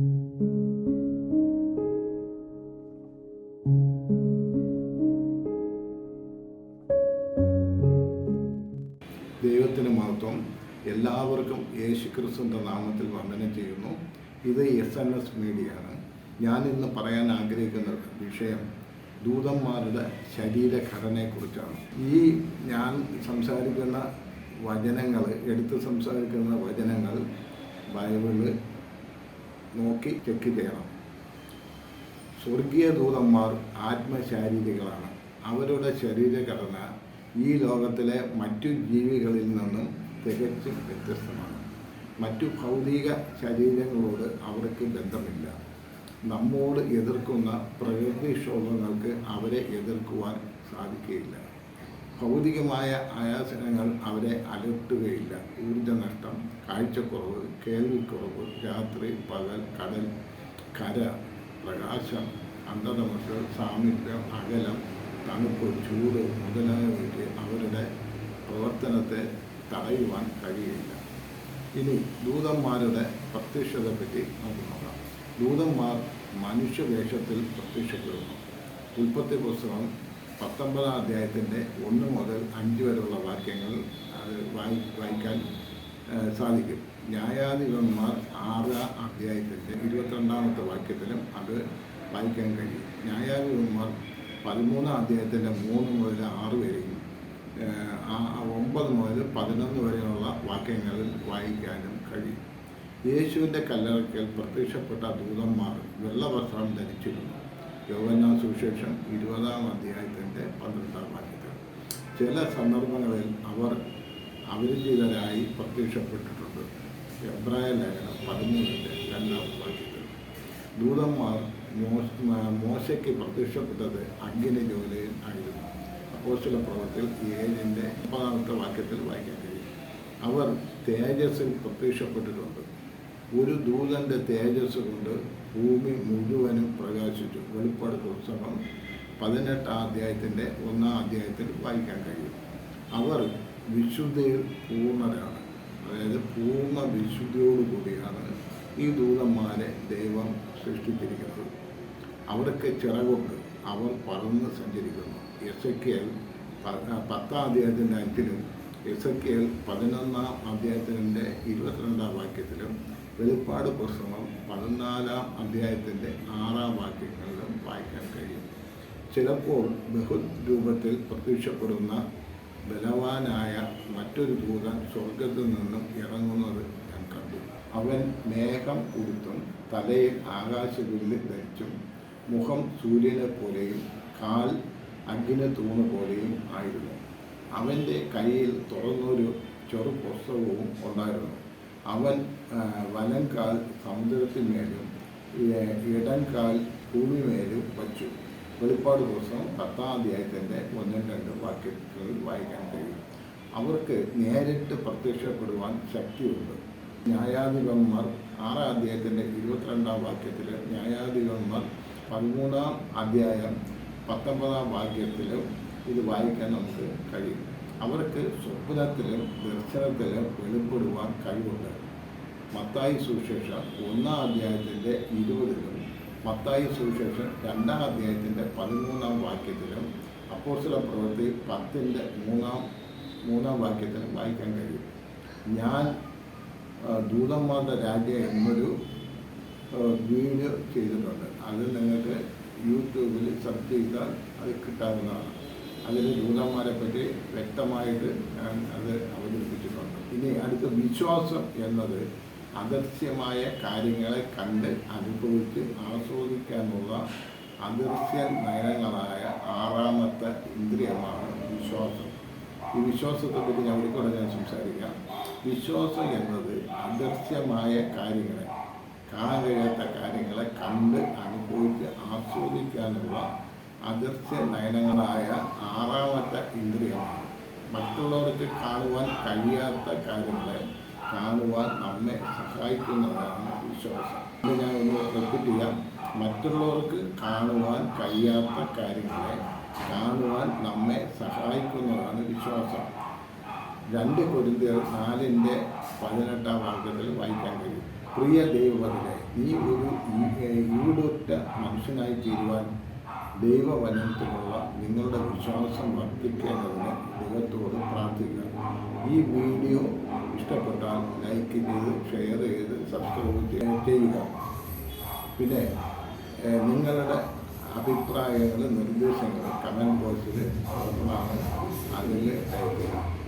ദൈവത്തിന് മഹത്വം എല്ലാവർക്കും യേശു ക്രിസ്തുവിന്റെ നാമത്തിൽ വന്ദനം ചെയ്യുന്നു. ഇത് എസ് എൻ എസ് മീഡിയയാണ്. ഞാൻ ഇന്ന് പറയാൻ ആഗ്രഹിക്കുന്ന വിഷയം ദൂതന്മാരുടെ ശരീരഘടനയെക്കുറിച്ചാണ്. ഈ ഞാൻ സംസാരിക്കുന്ന വചനങ്ങൾ എടുത്ത് സംസാരിക്കുന്ന വചനങ്ങൾ ബൈബിൾ നോക്കി ചെക്ക് ചെയ്യണം. സ്വർഗീയ ദൂതന്മാർ ആത്മശാരീരികളാണ്. അവരുടെ ശരീരഘടന ഈ ലോകത്തിലെ മറ്റു ജീവികളിൽ നിന്നും തികച്ചും വ്യത്യസ്തമാണ്. മറ്റു ഭൗതിക ശരീരങ്ങളോട് അവർക്ക് ബന്ധമില്ല. നമ്മോട് എതിർക്കുന്ന പ്രകൃതിക്ഷോഭങ്ങൾക്ക് അവരെ എതിർക്കുവാൻ സാധിക്കുകയില്ല. ഭൗതികമായ ആയാസനങ്ങൾ അവരെ അലട്ടുകയില്ല. ഊർജനഷ്ടം കാഴ്ചക്കുറവ് കേൾവിക്കുറവ് രാത്രി പകൽ കടൽ കര പ്രകാശം അന്ധതമസ് സാമീപ്യം അകലം തണുപ്പ് ചൂട് മുതലായവയ്ക്ക് അവരുടെ പ്രവർത്തനത്തെ തടയുവാൻ കഴിയില്ല. ഇനി ദൂതന്മാരുടെ പ്രത്യക്ഷതയെപ്പറ്റി നമുക്ക് നോക്കാം. ദൂതന്മാർ മനുഷ്യവേഷത്തിൽ പ്രത്യക്ഷപ്പെടുന്നു. ഉൽപ്പത്തി പുസ്തകം പത്തൊമ്പതാം അധ്യായത്തിന്റെ ഒന്ന് മുതൽ അഞ്ച് വരെയുള്ള വാക്യങ്ങൾ അത് വായി വായിക്കാൻ സാധിക്കും. ന്യായാധിപന്മാർ ആറാം അധ്യായത്തിന്റെ ഇരുപത്തിരണ്ടാമത്തെ വാക്യത്തിലും അത് വായിക്കാൻ കഴിയും. ന്യായാധിപന്മാർ പതിമൂന്നാം അധ്യായത്തിന്റെ മൂന്ന് മുതൽ ആറ് വരെയും ഒമ്പത് മുതൽ പതിനൊന്ന് വരെയുള്ള വാക്യങ്ങളിൽ വായിക്കാനും കഴിയും. യേശുവിന്റെ കല്ലറയ്ക്കൽ പ്രത്യക്ഷപ്പെട്ട ദൂതന്മാർ വെള്ളവസ്ത്രം ധരിച്ചിരുന്നു. യോഗന്നാ സുവിശേഷം ഇരുപതാം അധ്യായത്തിന്റെ പന്ത്രണ്ടാം വാക്യത്തിൽ. ചില സന്ദർഭങ്ങളിൽ അവർ അപരിചിതരായി പ്രത്യക്ഷപ്പെട്ടിട്ടുണ്ട്. എബ്രായ ലേഖനം പതിമൂന്നിന്റെ രണ്ടാം വാക്യത്തിൽ. ദൂതന്മാർ മോശ മോശയ്ക്ക് പ്രത്യക്ഷപ്പെട്ടത് അഗ്നി ജോലിയിൽ ആയിരുന്നു. അപ്പോസ്തല പ്രവർത്തികൾ ഏഴിന്റെ മുപ്പതാമത്തെ വാക്യത്തിൽ വായിക്കാൻ കഴിയും. അവർ തേജസ്സിൽ പ്രത്യക്ഷപ്പെട്ടിട്ടുണ്ട്. ഒരു ദൂതന്റെ തേജസ് കൊണ്ട് ഭൂമി മുഴുവനും പ്രകാശിച്ചു. വെളിപ്പാട് പുസ്തകം പതിനെട്ടാം അധ്യായത്തിന്റെ ഒന്നാം അധ്യായത്തിൽ വായിക്കാൻ കഴിയും. അവർ വിശുദ്ധിയിൽ പൂർണരാണ്. അതായത് പൂർണ വിശുദ്ധിയോടുകൂടിയാണ് ഈ ദൂതന്മാരെ ദൈവം സൃഷ്ടിച്ചിരിക്കുന്നത്. അവർക്ക് ചിറകുണ്ട് അവർ പറന്ന് സഞ്ചരിക്കുന്നു. എസ് എ കെ എൽ പത്താം അധ്യായത്തിന്റെ അഞ്ചിലും എസ് എ കെ എൽ പതിനൊന്നാം അധ്യായത്തിന്റെ ഇരുപത്തിരണ്ടാം വാക്യത്തിലും വെളിപ്പാട് പുസ്തകം പതിനാലാം അധ്യായത്തിന്റെ ആറാം വാക്യങ്ങളിലും വായിക്കാൻ കഴിയും. ചിലപ്പോൾ ബഹുത് രൂപത്തിൽ പ്രത്യക്ഷപ്പെടുന്ന ബലവാനായ മറ്റൊരു ദൂതൻ സ്വർഗത്തിൽ നിന്നും ഇറങ്ങുന്നത് ഞാൻ കണ്ടു. അവൻ മേഘം ഉടുത്തും തലയിൽ ആകാശവില്ല് ധരിച്ചും മുഖം സൂര്യനെ പോലെയും കാൽ അഗ്നി തൂണ് പോലെയും ആയിരുന്നു. അവന്റെ കയ്യിൽ തുറന്നൊരു ചെറു പുസ്തകവും ഉണ്ടായിരുന്നു. അവൻ വലംകാൽ സമുദ്രത്തിന്മേലും ഇടംകാൽ ഭൂമിമേലും വച്ചു. വെളിപ്പാട് ദിവസം പത്താം അധ്യായത്തിന്റെ ഒന്നും രണ്ട് വാക്യത്തിൽ വായിക്കാൻ കഴിയും. അവർക്ക് നേരിട്ട് പ്രത്യക്ഷപ്പെടുവാൻ ശക്തിയുണ്ട്. ന്യായാധിപന്മാർ ആറാം അധ്യായത്തിന്റെ ഇരുപത്തിരണ്ടാം വാക്യത്തിൽ ന്യായാധിപന്മാർ പതിമൂന്നാം അധ്യായം പത്തൊമ്പതാം വാക്യത്തിലും ഇത് വായിക്കാൻ നമുക്ക് കഴിയും. അവർക്ക് സ്വപ്നത്തിലും ദർശനത്തിലും വെളിപ്പെടുവാൻ കഴിവുണ്ട്. മത്തായി സുവിശേഷം ഒന്നാം അധ്യായത്തിന്റെ ഇരുപതിലും മത്തായി സുവിശേഷം രണ്ടാം അധ്യായത്തിന്റെ പതിമൂന്നാം വാക്യത്തിലും അപ്പോസ്തല പ്രവൃത്തി പത്തിന്റെ മൂന്നാം മൂന്നാം വാക്യത്തിലും വായിക്കാൻ കഴിയും. ഞാൻ ദൂതന്മാരുടെ രാജ്യം എന്നൊരു വീഡിയോ ചെയ്തിട്ടുണ്ട്. അത് നിങ്ങൾക്ക് യൂട്യൂബിൽ സെർച്ച് ചെയ്താൽ അത് കിട്ടാവുന്നതാണ്. അതിൽ ദൂതന്മാരെ പറ്റി വ്യക്തമായിട്ട് ഞാൻ അത് അവതരിപ്പിച്ചിട്ടുണ്ട്. ഇനി അടുത്ത വിശ്വാസം എന്നത് അദൃശ്യമായ കാര്യങ്ങളെ കണ്ട് അനുഭവിച്ച് ആസ്വദിക്കാനുള്ള അദൃശ്യ നയനങ്ങളായ ആറാമത്തെ ഇന്ദ്രിയമാണ് വിശ്വാസം. ഈ വിശ്വാസത്തെ പറ്റി ഞാൻ ഒരിക്കലും ഞാൻ സംസാരിക്കാം. വിശ്വാസം എന്നത് അദൃശ്യമായ കാര്യങ്ങളെ കാണാൻ കഴിയാത്ത കാര്യങ്ങളെ കണ്ട് അനുഭവിച്ച് ആസ്വദിക്കാനുള്ള അദൃശ്യ നയനങ്ങളായ ആറാമത്തെ ഇന്ദ്രിയമാണ്. മറ്റുള്ളവർക്ക് കാണുവാൻ കഴിയാത്ത കാര്യങ്ങളെ കാണുവാൻ നമ്മെ സഹായിക്കുന്നതാണ് വിശ്വാസം. ഇത് ഞാൻ ഒന്ന് റിപ്പീറ്റ് ചെയ്യാം. മറ്റുള്ളവർക്ക് കാണുവാൻ കഴിയാത്ത കാര്യങ്ങളെ കാണുവാൻ നമ്മെ സഹായിക്കുന്നതാണ് വിശ്വാസം. രണ്ട് കൊരിന്തിയർ നാലിന്റെ പതിനെട്ടാം വാക്യത്തിൽ വായിക്കാൻ കഴിയും. പ്രിയ ദൈവത്തിലെ നീ ഒരു ഈടുറ്റ മനുഷ്യനായി തീരുവാൻ ദൈവവചനത്തിലുള്ള നിങ്ങളുടെ വിശ്വാസം വർദ്ധിക്കേണ്ടതിന് ദൈവത്തോട് പ്രാർത്ഥിക്കുക. ഈ വീഡിയോ ഇഷ്ടപ്പെട്ടാൽ ലൈക്ക് ചെയ്ത് ഷെയർ ചെയ്ത് സബ്സ്ക്രൈബ് ചെയ്യ- ചെയ്യുക. പിന്നെ നിങ്ങളുടെ അഭിപ്രായങ്ങൾ നിർദ്ദേശങ്ങൾ കമന്റ് ബോക്സിൽ അതിൽ ആമേൻ